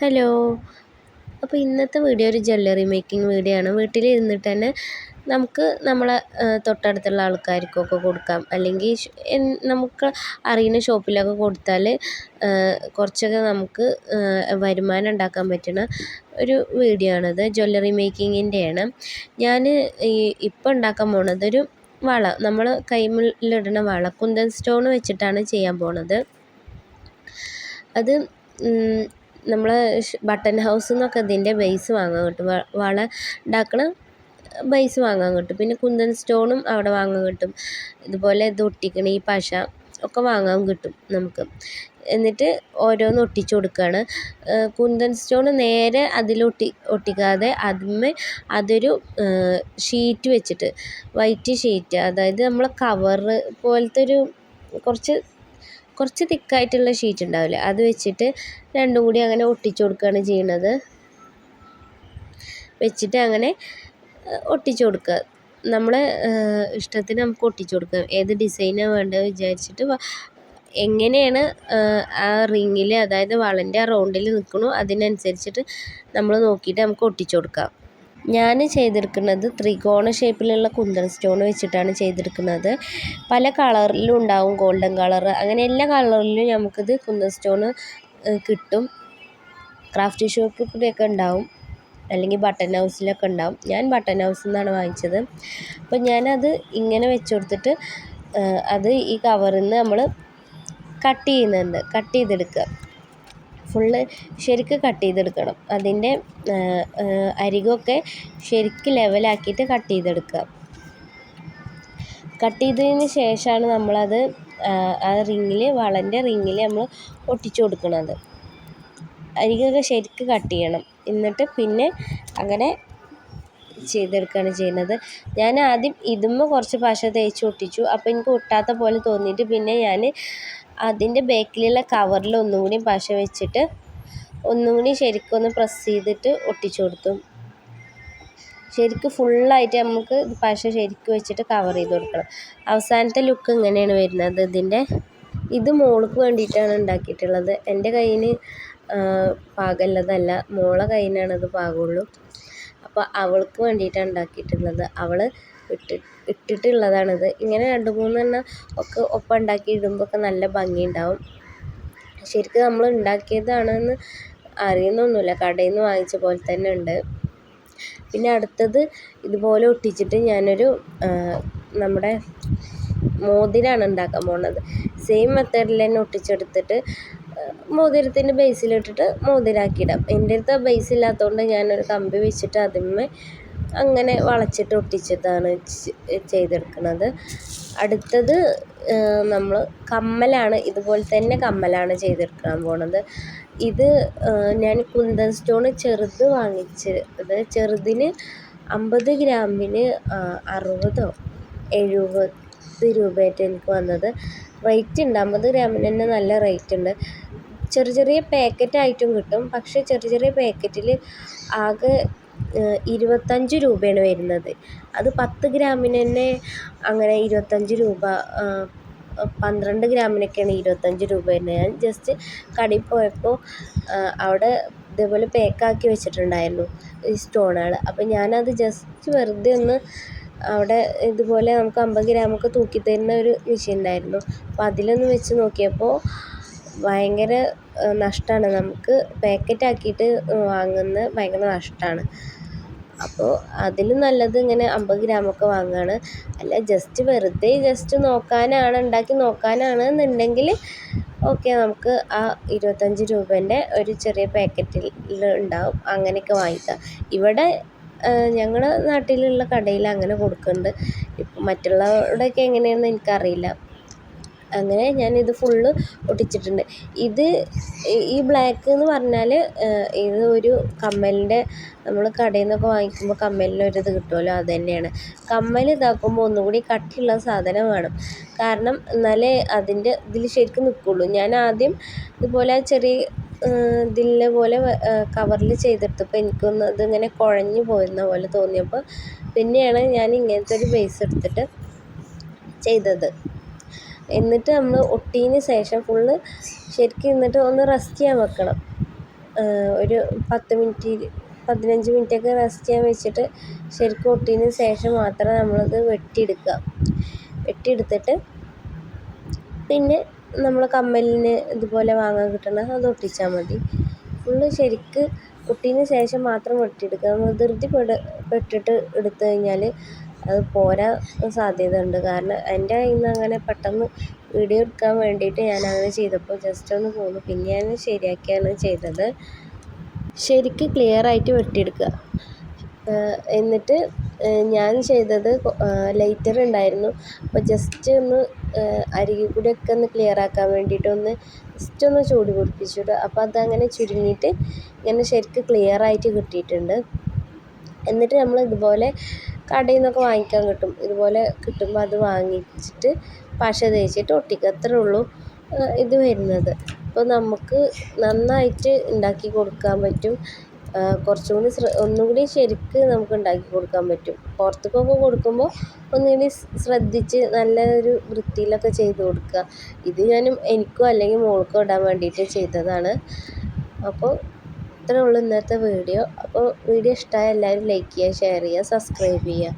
Hello. അപ്പോൾ ഇന്നത്തെ video ഒരു ജ്വല്ലറി മേക്കിംഗ് വീഡിയോ ആണ്. വീട്ടിലിരുന്നിട്ട് തന്നെ നമുക്ക് നമ്മളെ തൊട്ടടുത്തുള്ള ആൾക്കാർക്കൊക്കെ കൊടുക്കാം. അല്ലെങ്കിൽ നമുക്ക് അറിയുന്ന ഷോപ്പിലൊക്കെ കൊടുത്താൽ കുറച്ചൊക്കെ നമുക്ക് വരുമാനം ഉണ്ടാക്കാൻ പറ്റുന്ന ഒരു വീഡിയോ ആണത് ജ്വല്ലറി മേക്കിങ്ങിന്റെയാണ് ഞാൻ ഈ ഇപ്പോൾ ഉണ്ടാക്കാൻ പോണത് ഒരു വള. നമ്മൾ കൈമിലിടുന്ന വള കുന്തൻ സ്റ്റോൺ വെച്ചിട്ടാണ് ചെയ്യാൻ പോണത്. അത് നമ്മൾ ബട്ടൺ ഹൗസ് എന്നൊക്കെ ഇതിന്റെ ബേസ് വാങ്ങാൻ കിട്ടും. വള ഉണ്ടാക്കണ ബേസ് വാങ്ങാൻ കിട്ടും. പിന്നെ കുന്തൻ സ്റ്റോണും അവിടെ വാങ്ങാൻ കിട്ടും. ഇതുപോലെ ഇത് ഒട്ടിക്കണ ഈ പശ ഒക്കെ വാങ്ങാൻ കിട്ടും നമുക്ക്. എന്നിട്ട് ഓരോന്ന് ഒട്ടിച്ചു കൊടുക്കുകയാണ് കുന്തൻ സ്റ്റോൺ നേരെ അതിലൊട്ടി ഒട്ടി ഒട്ടിക്കാതെ അതിന്മേ അതൊരു ഷീറ്റ് വെച്ചിട്ട് വൈറ്റ് ഷീറ്റ് അതായത് നമ്മളെ കവറ് പോലത്തെ ഒരു കുറച്ച് കുറച്ച് തിക്കായിട്ടുള്ള ഷീറ്റ് ഉണ്ടാവില്ലേ? അത് വെച്ചിട്ട് രണ്ടും കൂടി അങ്ങനെ ഒട്ടിച്ചു കൊടുക്കുകയാണ് ചെയ്യുന്നത് വെച്ചിട്ട് അങ്ങനെ ഒട്ടിച്ചു കൊടുക്കുക. നമ്മളെ ഇഷ്ടത്തിന് നമുക്ക് ഒട്ടിച്ചു കൊടുക്കാം. ഏത് ഡിസൈനാണ് വേണ്ടത് വിചാരിച്ചിട്ട് എങ്ങനെയാണ് ആ റിങ്ങിൽ അതായത് വളന്റെ ആ റൗണ്ടിൽ നിൽക്കണോ അതിനനുസരിച്ചിട്ട് നമ്മൾ നോക്കിയിട്ട് നമുക്ക് ഒട്ടിച്ചു കൊടുക്കാം. ഞാൻ ചെയ്തെടുക്കുന്നത് ത്രികോണ ഷേപ്പിലുള്ള കുന്തൻ സ്റ്റോൺ വെച്ചിട്ടാണ് ചെയ്തെടുക്കുന്നത് പല കളറിലും ഉണ്ടാവും ഗോൾഡൻ കളർ അങ്ങനെ എല്ലാ കളറിലും നമുക്കിത് കുന്തൻ സ്റ്റോണ് കിട്ടും. ക്രാഫ്റ്റ് ഷോപ്പിൽ കൂടെയൊക്കെ ഉണ്ടാവും. അല്ലെങ്കിൽ ബട്ടൺ ഹൗസിലൊക്കെ ഉണ്ടാവും. ഞാൻ ബട്ടൺ ഹൗസിൽ നിന്നാണ് വാങ്ങിച്ചത്. അപ്പോൾ ഞാനത് ഇങ്ങനെ വെച്ച് കൊടുത്തിട്ട് അത് ഈ കവറിൽ നിന്ന് നമ്മൾ കട്ട് ചെയ്യുന്നുണ്ട്. കട്ട് ചെയ്തെടുക്കുക. ഫുള്ള് ശരിക്ക് കട്ട് ചെയ്തെടുക്കണം. അതിന്റെ അരികൊക്കെ ശരിക്ക് ലെവലാക്കിയിട്ട് കട്ട് ചെയ്തെടുക്കുക. കട്ട് ചെയ്തതിന് ശേഷമാണ് നമ്മളത് ആ റിങ്ങിൽ വളന്റെ റിങ്ങിൽ നമ്മൾ ഒട്ടിച്ചു കൊടുക്കുന്നത് അരികൊക്കെ ശരിക്ക് കട്ട് ചെയ്യണം. എന്നിട്ട് പിന്നെ അങ്ങനെ ചെയ്തെടുക്കുകയാണ് ചെയ്യുന്നത്. ഞാൻ ആദ്യം ഇതുമ്മ കുറച്ച് പശ തേച്ച് ഒട്ടിച്ചു. അപ്പോൾ എനിക്ക് ഒട്ടാത്ത പോലെ തോന്നിയിട്ട് പിന്നെ ഞാൻ അതിന്റെ ബാക്കിലുള്ള കവറിൽ ഒന്നും കൂടി പശ വെച്ചിട്ട് ഒന്നും കൂടി ശരിക്കൊന്ന് പ്രസ് ചെയ്തിട്ട് ഒട്ടിച്ചു കൊടുത്തു. ശരിക്കും ഫുള്ളായിട്ട് നമുക്ക് പശ ശരിക്കും വെച്ചിട്ട് കവർ ചെയ്ത് കൊടുക്കണം. അവസാനത്തെ ലുക്ക് ഇങ്ങനെയാണ് വരുന്നത്. ഇതിന്റെ ഇത് മോൾക്ക് വേണ്ടിയിട്ടാണ് ഉണ്ടാക്കിയിട്ടുള്ളത്. എന്റെ കയ്യിൽ പാകമുള്ളതല്ല മോളെ കയ്യിനാണ് അത് പാകമുള്ളൂ അപ്പോൾ അവൾക്ക് വേണ്ടിയിട്ടാണ് ഉണ്ടാക്കിയിട്ടുള്ളത്. അവൾ ഇട്ട് ഇട്ടിട്ടുള്ളതാണിത്. ഇങ്ങനെ രണ്ട് മൂന്നെണ്ണം ഒക്കെ ഒപ്പം ഉണ്ടാക്കി ഇടുമ്പോൾ ഒക്കെ നല്ല ഭംഗിയുണ്ടാവും. ശരിക്കും നമ്മൾ ഉണ്ടാക്കിയതാണെന്ന് അറിയുന്നൊന്നുമില്ല. കടയിൽ നിന്ന് വാങ്ങിച്ച പോലെ തന്നെ ഉണ്ട്. പിന്നെ അടുത്തത് ഇതുപോലെ ഒട്ടിച്ചിട്ട് ഞാനൊരു നമ്മുടെ മോതിരാണ് ഉണ്ടാക്കാൻ പോണത്. സെയിം മെത്തേഡിൽ തന്നെ ഒട്ടിച്ചെടുത്തിട്ട് മോതിരത്തിന്റെ ബേസിലിട്ടിട്ട് മോതിരാക്കിയിടാം എന്റെ അടുത്ത് ബേസ് ഇല്ലാത്തതുകൊണ്ട് ഞാനൊരു കമ്പി വെച്ചിട്ട് അതിന്മേൽ അങ്ങനെ വളച്ചിട്ട് ഒട്ടിച്ചിട്ടാണ് ചെയ്തെടുക്കുന്നത് അടുത്തത് നമ്മൾ കമ്മലാണ് ഇതുപോലെ തന്നെ കമ്മലാണ് ചെയ്തെടുക്കാൻ പോണത്. ഇത് ഞാൻ കുന്തൻ സ്റ്റോൺ ചെറുത് വാങ്ങിച്ചത്. ചെറുതിന് അമ്പത് ഗ്രാമിന് അറുപതോ എഴുപത് രൂപയായിട്ട് എനിക്ക് വന്നത്. റേറ്റ് ഉണ്ട്. അമ്പത് ഗ്രാമിന് തന്നെ നല്ല റേറ്റ് ഉണ്ട്. ചെറിയ ചെറിയ പാക്കറ്റായിട്ടും കിട്ടും. പക്ഷേ ചെറിയ ചെറിയ പാക്കറ്റിൽ ആകെ ഇരുപത്തഞ്ച് രൂപയാണ് വരുന്നത്. അത് പത്ത് ഗ്രാമിന് തന്നെ അങ്ങനെ ഇരുപത്തഞ്ച് രൂപ പന്ത്രണ്ട് ഗ്രാമിനൊക്കെയാണ് ഇരുപത്തഞ്ച് രൂപ വരുന്നത്. ഞാൻ ജസ്റ്റ് കടയിൽ പോയപ്പോൾ അവിടെ ഇതേപോലെ പാക്കാക്കി വെച്ചിട്ടുണ്ടായിരുന്നു ഈ സ്റ്റോണുകൾ. അപ്പോൾ ഞാനത് ജസ്റ്റ് വെറുതെ ഒന്ന് അവിടെ ഇതുപോലെ നമുക്ക് അമ്പത് ഗ്രാമൊക്കെ തൂക്കി തരുന്ന ഒരു മെഷീൻ ഉണ്ടായിരുന്നു. അപ്പോൾ അതിലൊന്ന് വെച്ച് നോക്കിയപ്പോൾ ഭയങ്കര നഷ്ടമാണ് നമുക്ക് പാക്കറ്റാക്കിയിട്ട് വാങ്ങുന്ന ഭയങ്കര നഷ്ടമാണ് അപ്പോൾ അതിലും നല്ലത് ഇങ്ങനെ അമ്പത് ഗ്രാമൊക്കെ വാങ്ങുകയാണ് അല്ല ജസ്റ്റ് വെറുതെ ജസ്റ്റ് നോക്കാനാണ് ഉണ്ടാക്കി നോക്കാനാണ് എന്നുണ്ടെങ്കിൽ ഓക്കെ നമുക്ക് ആ ഇരുപത്തഞ്ച് രൂപേന്റെ ഒരു ചെറിയ പാക്കറ്റിൽ ഉണ്ടാവും അങ്ങനെയൊക്കെ വാങ്ങിക്കാം. ഇവിടെ ഞങ്ങളുടെ നാട്ടിലുള്ള കടയിൽ അങ്ങനെ കൊടുക്കുന്നുണ്ട് മറ്റുള്ളവരുടെയൊക്കെ എങ്ങനെയാണെന്ന് എനിക്കറിയില്ല. അങ്ങനെ ഞാനിത് ഫുള്ള് ഒട്ടിച്ചിട്ടുണ്ട് ഇത് ഈ ബ്ലാക്ക് എന്ന് പറഞ്ഞാൽ ഇത് ഒരു കമ്മലിന്റെ നമ്മൾ കടയിൽ നിന്നൊക്കെ വാങ്ങിക്കുമ്പോൾ കമ്മലിനൊരിത് കിട്ടുമല്ലോ അത് തന്നെയാണ്. കമ്മൽ ഇതാക്കുമ്പോൾ ഒന്നുകൂടി കട്ടിയുള്ള സാധനം വേണം. കാരണം എന്നാലേ അതിന്റെ ഇതിൽ ശരിക്കും നിൽക്കുള്ളൂ ഞാൻ ആദ്യം ഇതുപോലെ ചെറിയ ഇതിലെ പോലെ കവറിൽ ചെയ്തെടുത്തപ്പോൾ എനിക്കൊന്ന് ഇതിങ്ങനെ കുഴഞ്ഞു പോയിരുന്ന പോലെ തോന്നിയപ്പോൾ പിന്നെയാണ് ഞാൻ ഇങ്ങനത്തെ ഒരു ബേസ് എടുത്തിട്ട് ചെയ്തത്. എന്നിട്ട് നമ്മൾ ഒട്ടിയതിന് ശേഷം ഫുള്ള് ശരിക്കും എന്നിട്ട് ഒന്ന് റെസ്റ്റ് ചെയ്യാൻ വെക്കണം. ഒരു പത്ത് മിനിറ്റ് പതിനഞ്ച് മിനിറ്റൊക്കെ റെസ്റ്റ് ചെയ്യാൻ വെച്ചിട്ട് ശരിക്കും ഒട്ടിയതിന് ശേഷം മാത്രം നമ്മളത് വെട്ടിയെടുക്കുക. വെട്ടിയെടുത്തിട്ട് പിന്നെ നമ്മൾ കമ്മലിന് ഇതുപോലെ വാങ്ങാൻ കിട്ടണ അത് ഒട്ടിച്ചാൽ മതി. ഫുള്ള് ശരിക്ക് ഒട്ടിയതിന് ശേഷം മാത്രം വെട്ടിയെടുക്കുക. നമ്മൾ ധൃതി പെട പെട്ടിട്ട് എടുത്തു കഴിഞ്ഞാൽ അത് പോരാൻ സാധ്യത ഉണ്ട് കാരണം എന്റെ കയ്യിൽ നിന്ന് അങ്ങനെ പെട്ടെന്ന് വീഡിയോ എടുക്കാൻ വേണ്ടിയിട്ട് ഞാൻ അങ്ങനെ ചെയ്തപ്പോൾ ജസ്റ്റ് ഒന്ന് പോന്നു. പിന്നെ ഞാൻ ശരിയാക്കിയാണ് ചെയ്തത്. ശരിക്ക് ക്ലിയർ ആയിട്ട് വെട്ടിയെടുക്കുക. എന്നിട്ട് ഞാൻ ചെയ്തത് ലൈറ്റർ ഉണ്ടായിരുന്നു. അപ്പോൾ ജസ്റ്റ് ഒന്ന് അരികിൽ ഒക്കെ ഒന്ന് ക്ലിയർ ആക്കാൻ വേണ്ടിയിട്ട് ഒന്ന് ജസ്റ്റ് ഒന്ന് ചൂട് പിടിപ്പിച്ചിട്ട് അപ്പോൾ അതങ്ങനെ ചുരുങ്ങിയിട്ട് ഇങ്ങനെ ശരിക്ക് ക്ലിയർ ആയിട്ട് കിട്ടിയിട്ടുണ്ട്. എന്നിട്ട് നമ്മൾ ഇതുപോലെ കടയിൽ നിന്നൊക്കെ വാങ്ങിക്കാൻ കിട്ടും. ഇതുപോലെ കിട്ടുമ്പോൾ അത് വാങ്ങിച്ചിട്ട് പശ തേച്ചിട്ട് ഒട്ടിക്കുക അത്രേ ഉള്ളൂ ഇത് വരുന്നത്. അപ്പോൾ നമുക്ക് നന്നായിട്ട് ഉണ്ടാക്കി കൊടുക്കാൻ പറ്റും. കുറച്ചും കൂടി ഒന്നുകൂടി ശരിക്ക് നമുക്ക് ഉണ്ടാക്കി കൊടുക്കാൻ പറ്റും. പുറത്തേക്കൊക്കെ കൊടുക്കുമ്പോൾ ഒന്നുകൂടി ശ്രദ്ധിച്ച് നല്ല ഒരു വൃത്തിയിലൊക്കെ ചെയ്ത് കൊടുക്കുക. ഇത് ഞാനും എനിക്കും അല്ലെങ്കിൽ മോൾക്കോ ഇടാൻ വേണ്ടിയിട്ട് ചെയ്തതാണ്. അപ്പോൾ ഇത്രേ ഉള്ളൂ ഇന്നത്തെ വീഡിയോ. അപ്പോൾ വീഡിയോ ഇഷ്ടമായ എല്ലാവരും ലൈക്ക് ചെയ്യുക ഷെയർ ചെയ്യുക സബ്സ്ക്രൈബ് ചെയ്യുക.